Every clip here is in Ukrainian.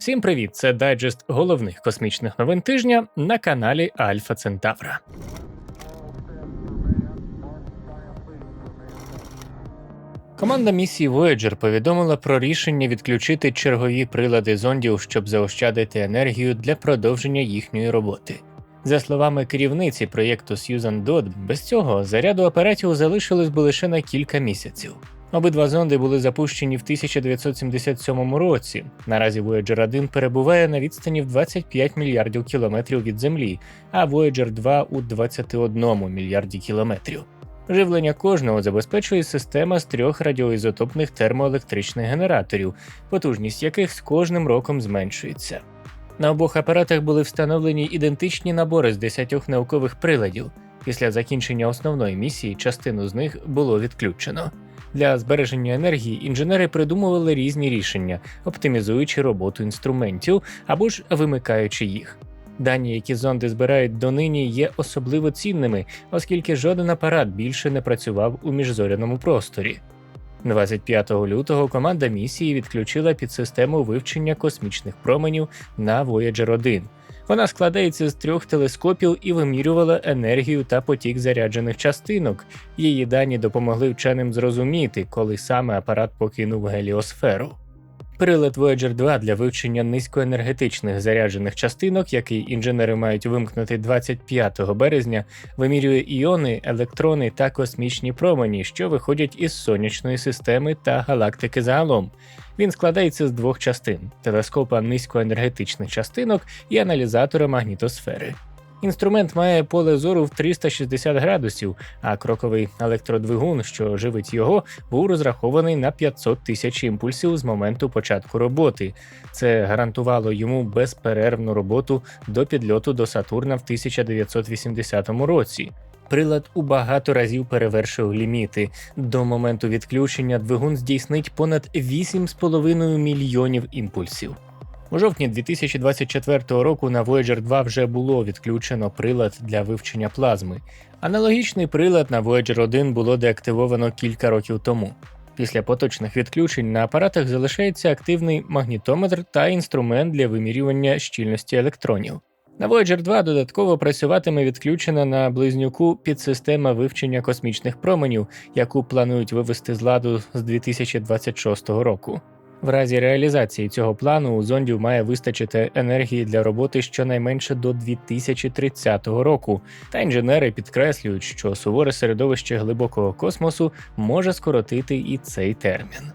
Всім привіт! Це дайджест головних космічних новин тижня на каналі Альфа Центавра. Команда місії Voyager повідомила про рішення відключити чергові прилади зондів, щоб заощадити енергію для продовження їхньої роботи. За словами керівниці проєкту Сьюзан Дод, без цього заряду апаратів залишилось би лише на кілька місяців. Обидва зонди були запущені в 1977 році. Наразі Voyager 1 перебуває на відстані в 25 мільярдів кілометрів від Землі, а Voyager 2 у 21 мільярді кілометрів. Живлення кожного забезпечує система з трьох радіоізотопних термоелектричних генераторів, потужність яких з кожним роком зменшується. На обох апаратах були встановлені ідентичні набори з 10 наукових приладів. Після закінчення основної місії частину з них було відключено. Для збереження енергії інженери придумували різні рішення, оптимізуючи роботу інструментів або ж вимикаючи їх. Дані, які зонди збирають донині, є особливо цінними, оскільки жоден апарат більше не працював у міжзоряному просторі. 25 лютого команда місії відключила підсистему вивчення космічних променів на Voyager 1. Вона складається з трьох телескопів і вимірювала енергію та потік заряджених частинок. Її дані допомогли вченим зрозуміти, коли саме апарат покинув геліосферу. Прилад Voyager 2 для вивчення низькоенергетичних заряджених частинок, який інженери мають вимкнути 25 березня, вимірює іони, електрони та космічні промені, що виходять із сонячної системи та галактики загалом. Він складається з двох частин: телескопа низькоенергетичних частинок і аналізатора магнітосфери. Інструмент має поле зору в 360 градусів, а кроковий електродвигун, що живить його, був розрахований на 500 тисяч імпульсів з моменту початку роботи. Це гарантувало йому безперервну роботу до підльоту до Сатурна в 1980 році. Прилад у багато разів перевершив ліміти. До моменту відключення двигун здійснить понад 8,5 мільйонів імпульсів. У жовтні 2024 року на Voyager 2 вже було відключено прилад для вивчення плазми. Аналогічний прилад на Voyager 1 було деактивовано кілька років тому. Після поточних відключень на апаратах залишається активний магнітометр та інструмент для вимірювання щільності електронів. На Voyager 2 додатково працюватиме відключена на близнюку підсистема вивчення космічних променів, яку планують вивести з ладу з 2026 року. В разі реалізації цього плану у зондів має вистачити енергії для роботи щонайменше до 2030 року, та інженери підкреслюють, що суворе середовище глибокого космосу може скоротити і цей термін.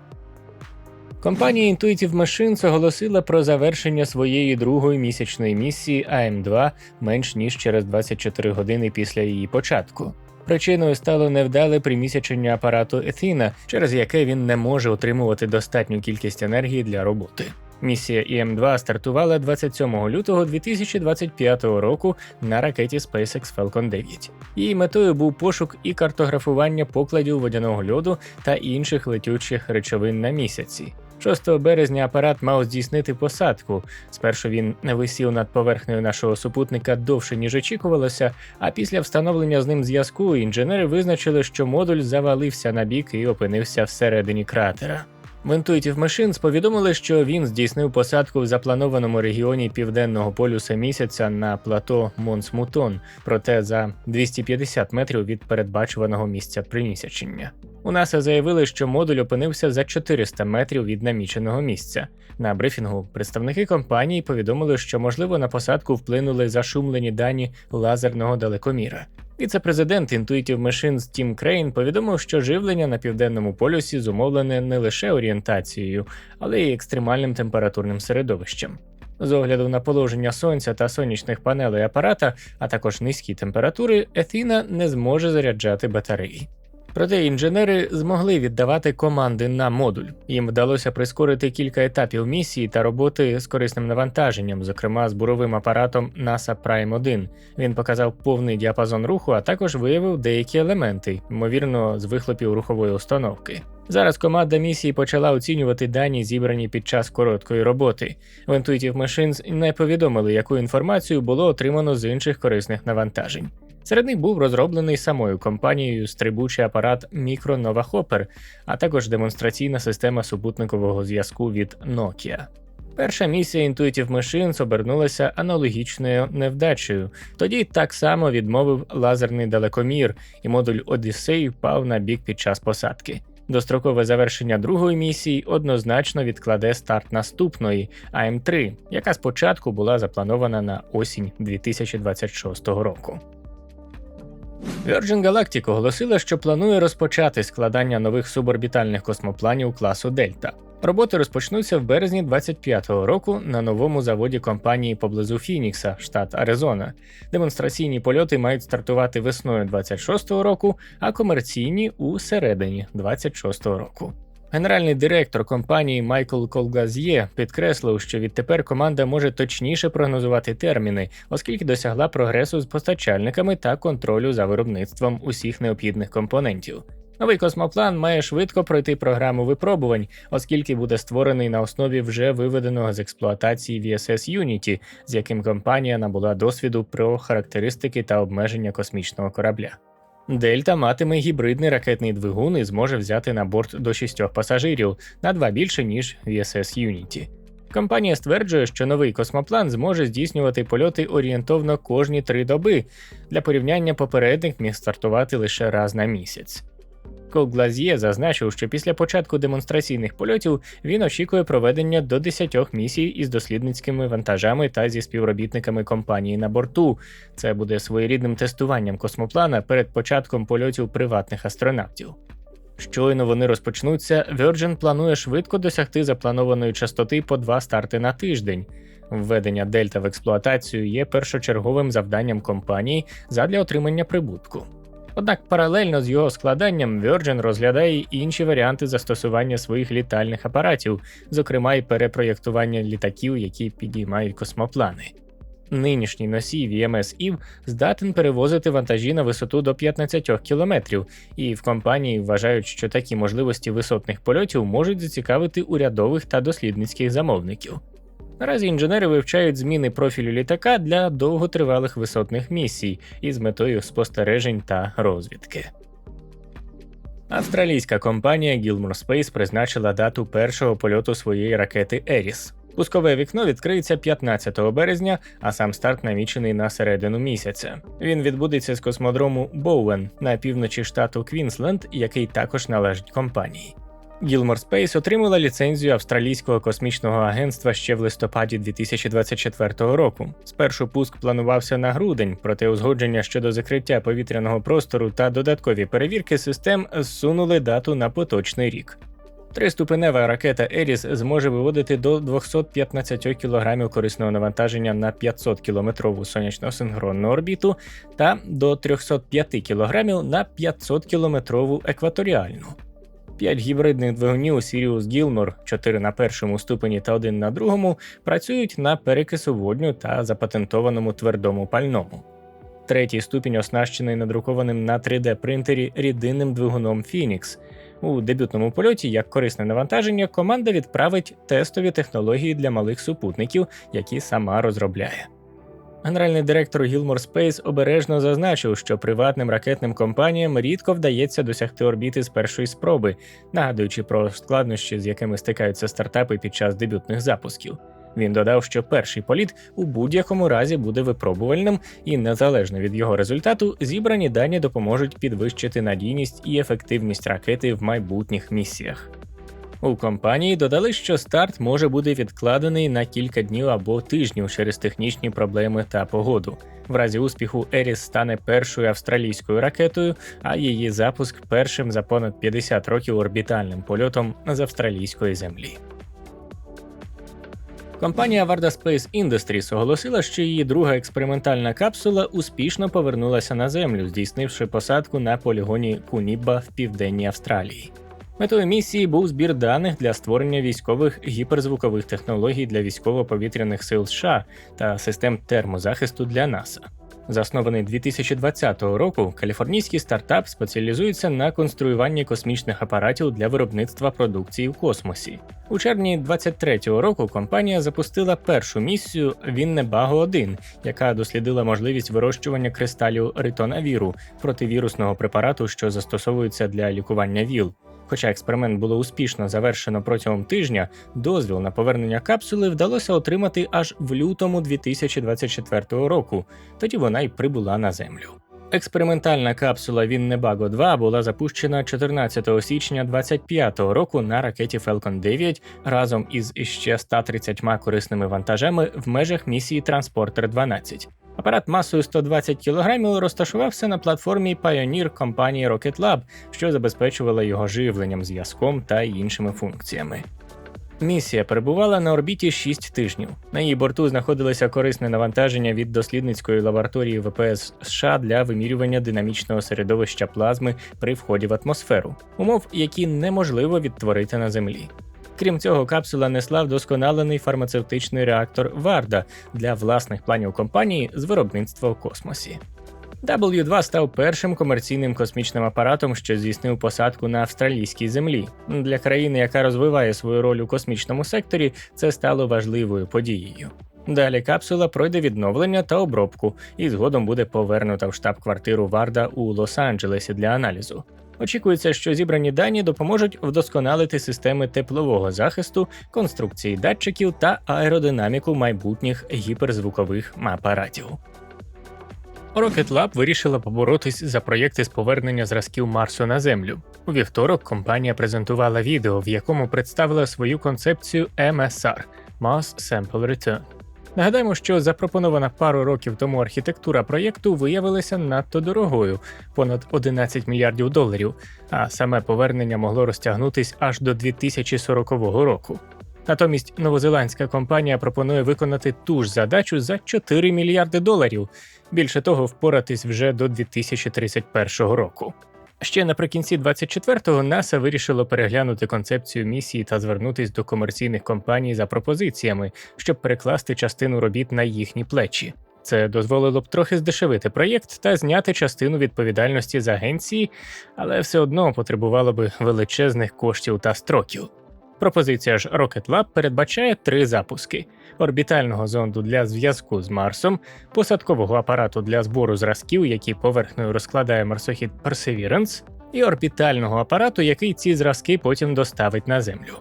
Компанія Intuitive Machines оголосила про завершення своєї другої місячної місії АМ2 менш ніж через 24 години після її початку. Причиною стало невдале примісячення апарату Ethina, через яке він не може отримувати достатню кількість енергії для роботи. Місія ІМ-2 стартувала 27 лютого 2025 року на ракеті SpaceX Falcon 9. Її метою був пошук і картографування покладів водяного льоду та інших летючих речовин на місяці. 6 березня апарат мав здійснити посадку. Спершу він висів над поверхнею нашого супутника довше ніж очікувалося. А після встановлення з ним зв'язку інженери визначили, що модуль завалився на бік і опинився всередині кратера. В Intuitive Machines повідомили, що він здійснив посадку в запланованому регіоні південного полюса місяця на плато Монс-Мутон, проте за 250 метрів від передбачуваного місця примісячення. У НАСА заявили, що модуль опинився за 400 метрів від наміченого місця. На брифінгу представники компанії повідомили, що можливо на посадку вплинули зашумлені дані лазерного далекоміра. Віце-президент Intuitive Machines Тім Крейн повідомив, що живлення на південному полюсі зумовлене не лише орієнтацією, але й екстремальним температурним середовищем. З огляду на положення сонця та сонячних панелей апарата, а також низькі температури, Ethina не зможе заряджати батареї. Проте інженери змогли віддавати команди на модуль. Їм вдалося прискорити кілька етапів місії та роботи з корисним навантаженням, зокрема з буровим апаратом NASA Prime 1. Він показав повний діапазон руху, а також виявив деякі елементи, ймовірно, з вихлопів рухової установки. Зараз команда місії почала оцінювати дані, зібрані під час короткої роботи. В Intuitive Machines не повідомили, яку інформацію було отримано з інших корисних навантажень. Серед них був розроблений самою компанією стрибучий апарат Micro Nova Hopper, а також демонстраційна система супутникового зв'язку від Nokia. Перша місія Intuitive Machines обернулася аналогічною невдачею. Тоді так само відмовив лазерний далекомір, і модуль Одіссей впав на бік під час посадки. Дострокове завершення другої місії однозначно відкладе старт наступної АМ3, яка спочатку була запланована на осінь 2026 року. Virgin Galactic оголосила, що планує розпочати складання нових суборбітальних космопланів класу Дельта. Роботи розпочнуться в березні 25-го року на новому заводі компанії поблизу Фінікса, штат Аризона. Демонстраційні польоти мають стартувати весною 26-го року, а комерційні у середині 26-го року. Генеральний директор компанії Майкл Колгазьє підкреслив, що відтепер команда може точніше прогнозувати терміни, оскільки досягла прогресу з постачальниками та контролю за виробництвом усіх необхідних компонентів. Новий космоплан має швидко пройти програму випробувань, оскільки буде створений на основі вже виведеного з експлуатації VSS Unity, з яким компанія набула досвіду про характеристики та обмеження космічного корабля. Дельта матиме гібридний ракетний двигун і зможе взяти на борт до шістьох пасажирів на два більше ніж VSS Unity. Компанія стверджує, що новий космоплан зможе здійснювати польоти орієнтовно кожні три доби. Для порівняння попередник міг стартувати лише раз на місяць. Колглазьє зазначив, що після початку демонстраційних польотів він очікує проведення до 10 місій із дослідницькими вантажами та зі співробітниками компанії на борту. Це буде своєрідним тестуванням космоплана перед початком польотів приватних астронавтів. Щойно вони розпочнуться, Virgin планує швидко досягти запланованої частоти по два старти на тиждень. Введення Дельта в експлуатацію є першочерговим завданням компанії задля отримання прибутку. Однак паралельно з його складанням Virgin розглядає й інші варіанти застосування своїх літальних апаратів, зокрема й перепроєктування літаків, які підіймають космоплани. Нинішній носій VMS ІВ здатен перевозити вантажі на висоту до 15 кілометрів, і в компанії вважають, що такі можливості висотних польотів можуть зацікавити урядових та дослідницьких замовників. Наразі інженери вивчають зміни профілю літака для довготривалих висотних місій із метою спостережень та розвідки. Австралійська компанія Gilmore Space призначила дату першого польоту своєї ракети Еріс. Пускове вікно відкриється 15 березня, а сам старт намічений на середину місяця. Він відбудеться з космодрому Боуен на півночі штату Квінсленд, який також належить компанії. Gilmore Space отримала ліцензію Австралійського космічного агентства ще в листопаді 2024 року. Спершу пуск планувався на грудень, проте узгодження щодо закриття повітряного простору та додаткові перевірки систем зсунули дату на поточний рік. Триступенева ракета Еріс зможе виводити до 215 кг корисного навантаження на 500 кілометрову сонячно-синхронну орбіту та до 305 кг на 500 кілометрову екваторіальну. П'ять гібридних двигунів Sirius Gilmore, 4 на першому ступені та 1 на другому, працюють на перекису водню та запатентованому твердому пальному. Третій ступінь оснащений надрукованим на 3D принтері рідинним двигуном Phoenix. У дебютному польоті, як корисне навантаження, команда відправить тестові технології для малих супутників, які сама розробляє. Генеральний директор Gilmore Space обережно зазначив, що приватним ракетним компаніям рідко вдається досягти орбіти з першої спроби, нагадуючи про складнощі, з якими стикаються стартапи під час дебютних запусків. Він додав, що перший політ у будь-якому разі буде випробувальним, і незалежно від його результату, зібрані дані допоможуть підвищити надійність і ефективність ракети в майбутніх місіях. У компанії додали, що старт може бути відкладений на кілька днів або тижнів через технічні проблеми та погоду. В разі успіху Еріс стане першою австралійською ракетою, а її запуск першим за понад 50 років орбітальним польотом з австралійської землі. Компанія Varda Space Industries оголосила, що її друга експериментальна капсула успішно повернулася на землю, здійснивши посадку на полігоні Кунібба в південній Австралії. Метою місії був збір даних для створення військових гіперзвукових технологій для військово-повітряних сил США та систем термозахисту для НАСА. Заснований 2020 року, каліфорнійський стартап спеціалізується на конструюванні космічних апаратів для виробництва продукції в космосі. У червні 2023 року компанія запустила першу місію Віннебаго 1 яка дослідила можливість вирощування кристалів ритонавіру противірусного препарату, що застосовується для лікування ВІЛ. Хоча експеримент було успішно завершено протягом тижня, дозвіл на повернення капсули вдалося отримати аж в лютому 2024 року. Тоді вона й прибула на землю. Експериментальна капсула Віннебаго 2 була запущена 14 січня 2025 року на ракеті Falcon 9 разом із іще 130 корисними вантажами в межах місії Транспортер 12. Апарат масою 120 кг розташувався на платформі Pioneer компанії Rocket Lab, що забезпечувала його живленням, зв'язком та іншими функціями. Місія перебувала на орбіті 6 тижнів. На її борту знаходилося корисне навантаження від дослідницької лабораторії ВПС США для вимірювання динамічного середовища плазми при вході в атмосферу, умов, які неможливо відтворити на Землі. Крім цього, капсула несла вдосконалений фармацевтичний реактор Варда для власних планів компанії з виробництва у космосі. W2 став першим комерційним космічним апаратом, що здійснив посадку на австралійській землі. Для країни, яка розвиває свою роль у космічному секторі, це стало важливою подією. Далі капсула пройде відновлення та обробку, і згодом буде повернута в штаб-квартиру Варда у Лос-Анджелесі для аналізу. Очікується, що зібрані дані допоможуть вдосконалити системи теплового захисту, конструкції датчиків та аеродинаміку майбутніх гіперзвукових апаратів. Rocket Lab вирішила поборотись за проєкти з повернення зразків Марсу на Землю. У вівторок компанія презентувала відео, в якому представила свою концепцію MSR Mass Sample Return. Нагадаємо, що запропонована пару років тому архітектура проєкту виявилася надто дорогою понад 11 мільярдів доларів, а саме повернення могло розтягнутись аж до 2040 року. Натомість новозеландська компанія пропонує виконати ту ж задачу за 4 мільярди доларів. Більше того, впоратись вже до 2031 року. Ще наприкінці 24-го НАСА вирішило переглянути концепцію місії та звернутись до комерційних компаній за пропозиціями, щоб перекласти частину робіт на їхні плечі. Це дозволило б трохи здешевити проєкт та зняти частину відповідальності з агенції, але все одно потребувало би величезних коштів та строків. Пропозиція ж Rocket Lab передбачає три запуски: орбітального зонду для зв'язку з Марсом, посадкового апарату для збору зразків, які поверхнею розкладає марсохід Perseverance, і орбітального апарату, який ці зразки потім доставить на Землю.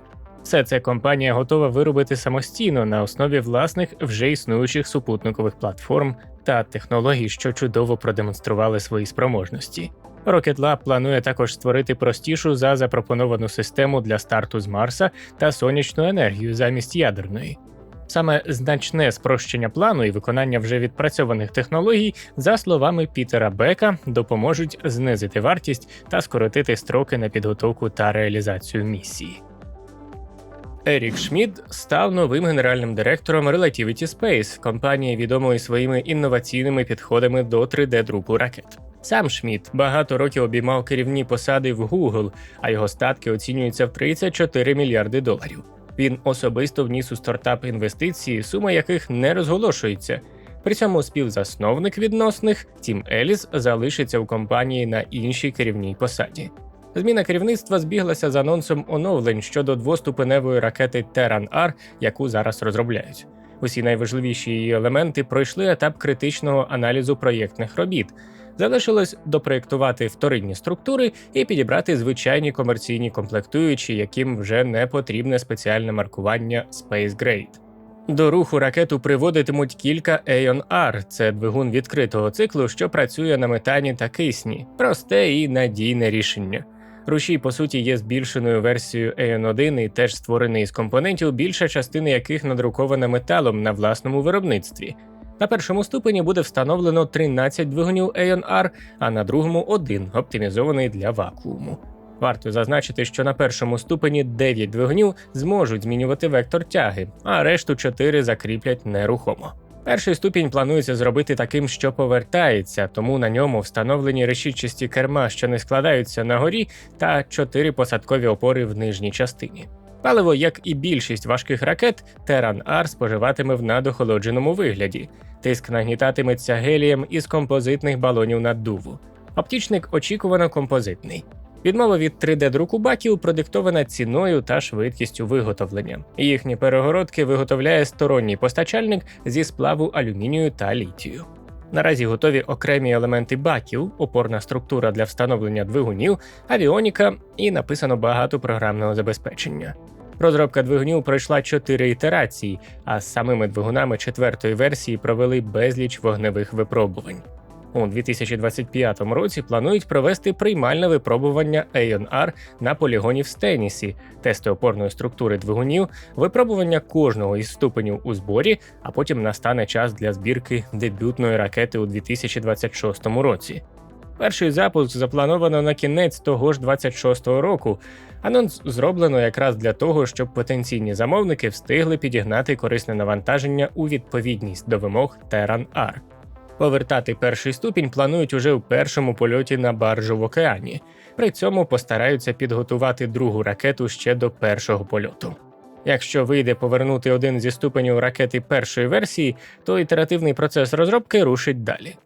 Все це компанія готова виробити самостійно на основі власних вже існуючих супутникових платформ та технологій, що чудово продемонстрували свої спроможності. Rocket Lab планує також створити простішу за запропоновану систему для старту з Марса та сонячну енергію замість ядерної. Саме значне спрощення плану і виконання вже відпрацьованих технологій, за словами Пітера Бека, допоможуть знизити вартість та скоротити строки на підготовку та реалізацію місії. Ерік Шмідт став новим генеральним директором Relativity Space, компанії відомої своїми інноваційними підходами до 3D-друку ракет. Сам Шмідт багато років обіймав керівні посади в Google, а його статки оцінюються в 34 мільярди доларів. Він особисто вніс у стартап інвестиції, сума яких не розголошується. При цьому співзасновник відносних Тім Еліс залишиться у компанії на іншій керівній посаді. Зміна керівництва збіглася з анонсом оновлень щодо двоступеневої ракети Terran-R, яку зараз розробляють. Усі найважливіші її елементи пройшли етап критичного аналізу проєктних робіт. Залишилось допроєктувати вторинні структури і підібрати звичайні комерційні комплектуючі, яким вже не потрібне спеціальне маркування Space. До руху ракету приводитимуть кілька Aeon R – це двигун відкритого циклу, що працює на метані та кисні, просте і надійне рішення. Рушій, по суті, є збільшеною версією Aeon 1 і теж створений із компонентів, більша частина яких надрукована металом на власному виробництві. На першому ступені буде встановлено 13 двигунів Aeon R, а на другому один, оптимізований для вакууму. Варто зазначити, що на першому ступені 9 двигунів зможуть змінювати вектор тяги, а решту 4 закріплять нерухомо. Перший ступінь планується зробити таким, що повертається, тому на ньому встановлені решітчасті керма, що не складаються на горі, та 4 посадкові опори в нижній частині. Паливо, як і більшість важких ракет, Теран-Ар споживатиме в надохолодженому вигляді. Тиск нагнітатиметься гелієм із композитних балонів наддуву. Оптічник очікувано композитний. Відмова від 3D-друку баків продиктована ціною та швидкістю виготовлення. Їхні перегородки виготовляє сторонній постачальник зі сплаву алюмінію та літію. Наразі готові окремі елементи баків, опорна структура для встановлення двигунів, авіоніка і написано багато програмного забезпечення. Розробка двигунів пройшла чотири ітерації, а з самими двигунами четвертої версії провели безліч вогневих випробувань. У 2025 році планують провести приймальне випробування Aeon R на полігоні в Стенісі, тести опорної структури двигунів, випробування кожного із ступенів у зборі, а потім настане час для збірки дебютної ракети у 2026 році. Перший запуск заплановано на кінець того ж 26-го року. Анонс зроблено якраз для того, щоб потенційні замовники встигли підігнати корисне навантаження у відповідність до вимог Terran R. Повертати перший ступінь планують уже у першому польоті на баржу в океані. При цьому постараються підготувати другу ракету ще до першого польоту. Якщо вийде повернути один зі ступенів ракети першої версії, то ітеративний процес розробки рушить далі.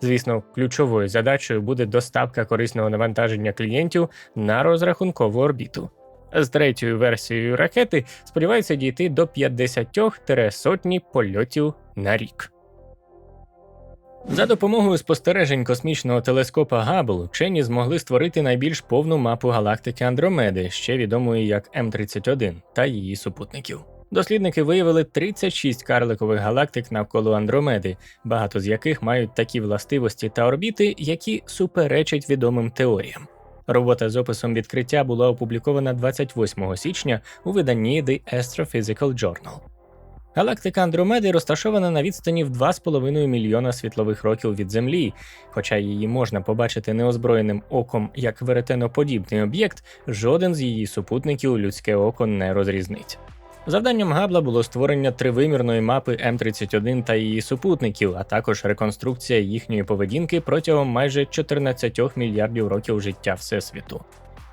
Звісно, ключовою задачею буде доставка корисного навантаження клієнтів на розрахункову орбіту. З третьою версією ракети сподіваються дійти до 50-сотні польотів на рік. За допомогою спостережень космічного телескопа Габл вчені змогли створити найбільш повну мапу галактики Андромеди, ще відомої як М31, та її супутників. Дослідники виявили 36 карликових галактик навколо Андромеди, багато з яких мають такі властивості та орбіти, які суперечать відомим теоріям. Робота з описом відкриття була опублікована 28 січня у виданні The Astrophysical Journal. Галактика Андромеди розташована на відстані в 2,5 мільйона світлових років від Землі, хоча її можна побачити неозброєним оком як веретеноподібний об'єкт, жоден з її супутників людське око не розрізнить. Завданням Габла було створення тривимірної мапи М31 та її супутників, а також реконструкція їхньої поведінки протягом майже 14 мільярдів років життя Всесвіту.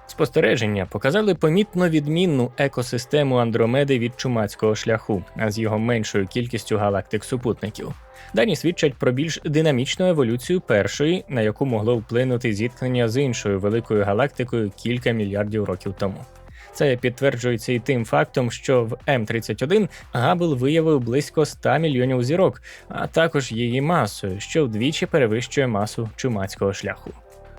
Спостереження показали помітно відмінну екосистему Андромеди від чумацького шляху, а з його меншою кількістю галактик супутників. Дані свідчать про більш динамічну еволюцію першої, на яку могло вплинути зіткнення з іншою великою галактикою кілька мільярдів років тому. Це підтверджується і тим фактом, що в М31 Габл виявив близько 100 мільйонів зірок, а також її масою, що вдвічі перевищує масу чумацького шляху.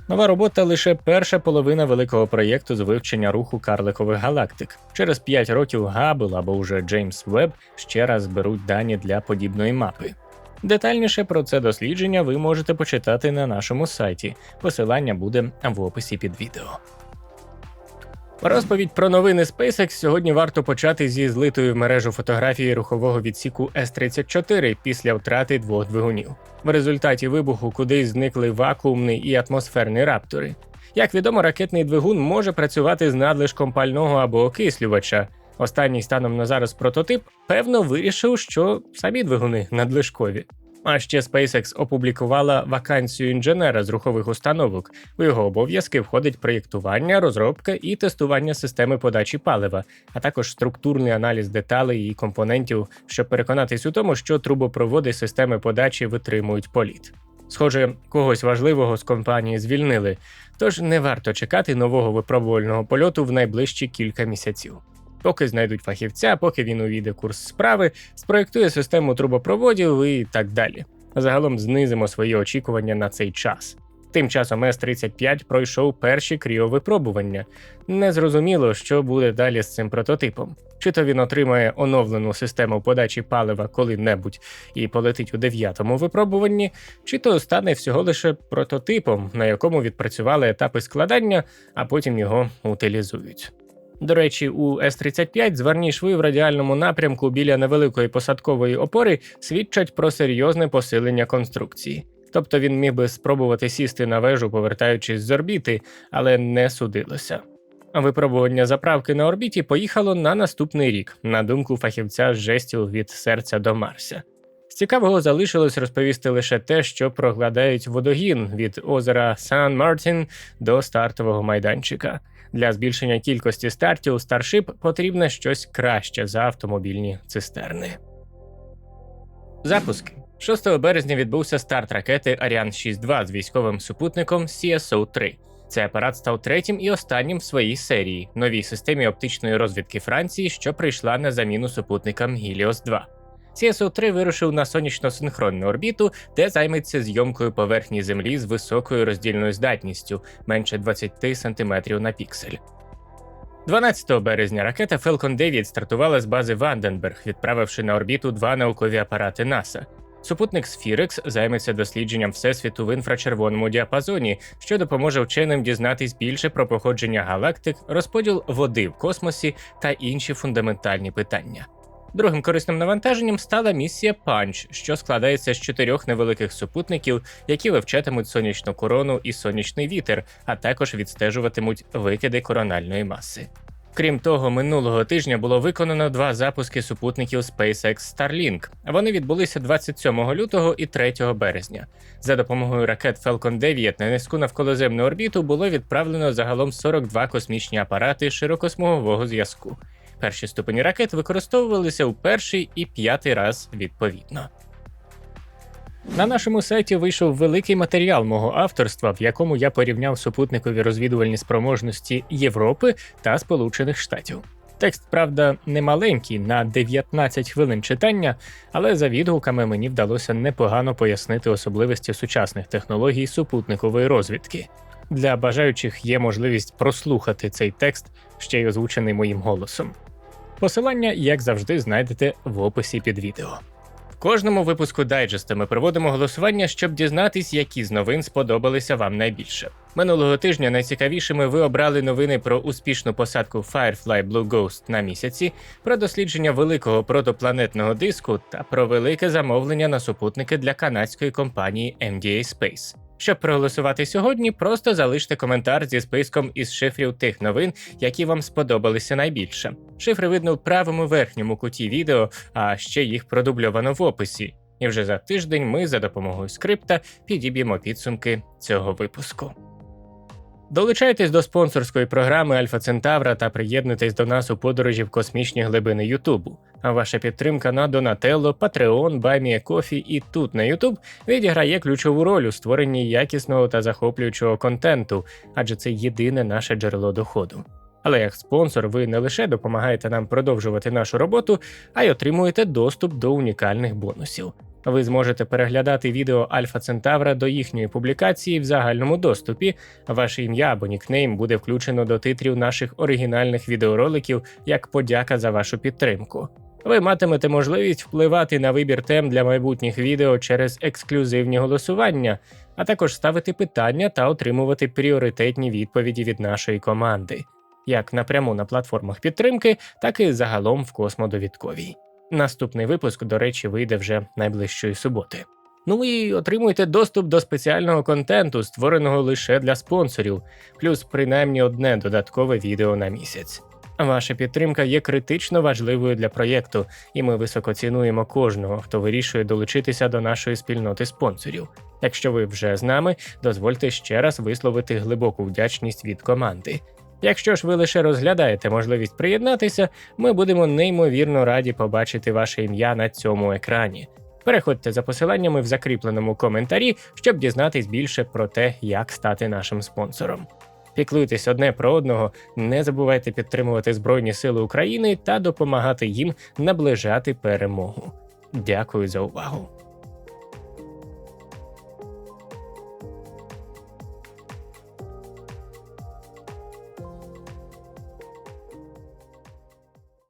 Нова робота лише перша половина великого проєкту з вивчення руху карликових галактик. Через 5 років Габл або вже Джеймс Веб ще раз беруть дані для подібної мапи. Детальніше про це дослідження ви можете почитати на нашому сайті. Посилання буде в описі під відео. Розповідь про новини SpaceX сьогодні варто почати зі злитої в мережу фотографії рухового відсіку С-34 після втрати двох двигунів. В результаті вибуху кудись зникли вакуумний і атмосферний раптори. Як відомо, ракетний двигун може працювати з надлишком пального або окислювача. Останній станом на зараз прототип певно вирішив, що самі двигуни надлишкові. А ще SpaceX опублікувала вакансію інженера з рухових установок. У його обов'язки входить проєктування, розробка і тестування системи подачі палива, а також структурний аналіз деталей і компонентів, щоб переконатись у тому, що трубопроводи системи подачі витримують політ. Схоже, когось важливого з компанії звільнили, тож не варто чекати нового випробувального польоту в найближчі кілька місяців поки знайдуть фахівця, поки він увійде курс справи, спроєктує систему трубопроводів і так далі. Загалом знизимо свої очікування на цей час. Тим часом С-35 пройшов перші кріовипробування. Незрозуміло, що буде далі з цим прототипом. Чи то він отримає оновлену систему подачі палива коли-небудь і полетить у дев'ятому випробуванні, чи то стане всього лише прототипом, на якому відпрацювали етапи складання, а потім його утилізують. До речі, у С-35 зверні шви в радіальному напрямку біля невеликої посадкової опори свідчать про серйозне посилення конструкції. Тобто він міг би спробувати сісти на вежу, повертаючись з орбіти, але не судилося. Випробування заправки на орбіті поїхало на наступний рік, на думку фахівця з жестів від серця до Марся. Цікавого залишилось розповісти лише те, що проглядають водогін від озера Сан Мартін до стартового майданчика. Для збільшення кількості стартів Starship потрібне щось краще за автомобільні цистерни. Запуск 6 березня відбувся старт ракети Ariane 6 з військовим супутником cso 3 Цей апарат став третім і останнім в своїй серії, новій системі оптичної розвідки Франції, що прийшла на заміну супутникам Helios 2 CSO-3 вирушив на сонячно-синхронну орбіту, де займеться зйомкою поверхні Землі з високою роздільною здатністю менше 20 см на піксель. 12 березня ракета Falcon 9 стартувала з бази Ванденберг, відправивши на орбіту два наукові апарати НАСА. Супутник Spherex займеться дослідженням всесвіту в інфрачервоному діапазоні, що допоможе вченим дізнатись більше про походження галактик, розподіл води в космосі та інші фундаментальні питання. Другим корисним навантаженням стала місія Punch, що складається з чотирьох невеликих супутників, які вивчатимуть сонячну корону і сонячний вітер, а також відстежуватимуть викиди корональної маси. Крім того, минулого тижня було виконано два запуски супутників SpaceX Starlink. Вони відбулися 27 лютого і 3 березня. За допомогою ракет Falcon 9 на низьку навколоземну орбіту було відправлено загалом 42 космічні апарати широкосмугового зв'язку. Перші ступені ракет використовувалися у перший і п'ятий раз відповідно. На нашому сайті вийшов великий матеріал мого авторства, в якому я порівняв супутникові розвідувальні спроможності Європи та Сполучених Штатів. Текст, правда, не маленький на 19 хвилин читання, але за відгуками мені вдалося непогано пояснити особливості сучасних технологій супутникової розвідки. Для бажаючих є можливість прослухати цей текст, ще й озвучений моїм голосом. Посилання, як завжди, знайдете в описі під відео. В кожному випуску дайджеста ми проводимо голосування, щоб дізнатись, які з новин сподобалися вам найбільше. Минулого тижня найцікавішими ви обрали новини про успішну посадку Firefly Blue Ghost на місяці, про дослідження великого протопланетного диску та про велике замовлення на супутники для канадської компанії MDA Space. Щоб проголосувати сьогодні, просто залиште коментар зі списком із шифрів тих новин, які вам сподобалися найбільше. Шифри видно в правому верхньому куті відео, а ще їх продубльовано в описі. І вже за тиждень ми за допомогою скрипта підіб'ємо підсумки цього випуску. Долучайтесь до спонсорської програми Альфа Центавра та приєднуйтесь до нас у подорожі в космічні глибини Ютубу. А ваша підтримка на Donatello, Patreon, BuyMeACoffee і тут на YouTube відіграє ключову роль у створенні якісного та захоплюючого контенту, адже це єдине наше джерело доходу. Але як спонсор, ви не лише допомагаєте нам продовжувати нашу роботу, а й отримуєте доступ до унікальних бонусів. Ви зможете переглядати відео Альфа Центавра до їхньої публікації в загальному доступі. Ваше ім'я або нікнейм буде включено до титрів наших оригінальних відеороликів як подяка за вашу підтримку. Ви матимете можливість впливати на вибір тем для майбутніх відео через ексклюзивні голосування, а також ставити питання та отримувати пріоритетні відповіді від нашої команди, як напряму на платформах підтримки, так і загалом в космодовідковій. Наступний випуск, до речі, вийде вже найближчої суботи. Ну і отримуйте доступ до спеціального контенту, створеного лише для спонсорів, плюс принаймні одне додаткове відео на місяць. Ваша підтримка є критично важливою для проєкту, і ми високо цінуємо кожного, хто вирішує долучитися до нашої спільноти спонсорів. Якщо ви вже з нами, дозвольте ще раз висловити глибоку вдячність від команди. Якщо ж ви лише розглядаєте можливість приєднатися, ми будемо неймовірно раді побачити ваше ім'я на цьому екрані. Переходьте за посиланнями в закріпленому коментарі, щоб дізнатись більше про те, як стати нашим спонсором. Піклуйтесь одне про одного, не забувайте підтримувати Збройні Сили України та допомагати їм наближати перемогу. Дякую за увагу.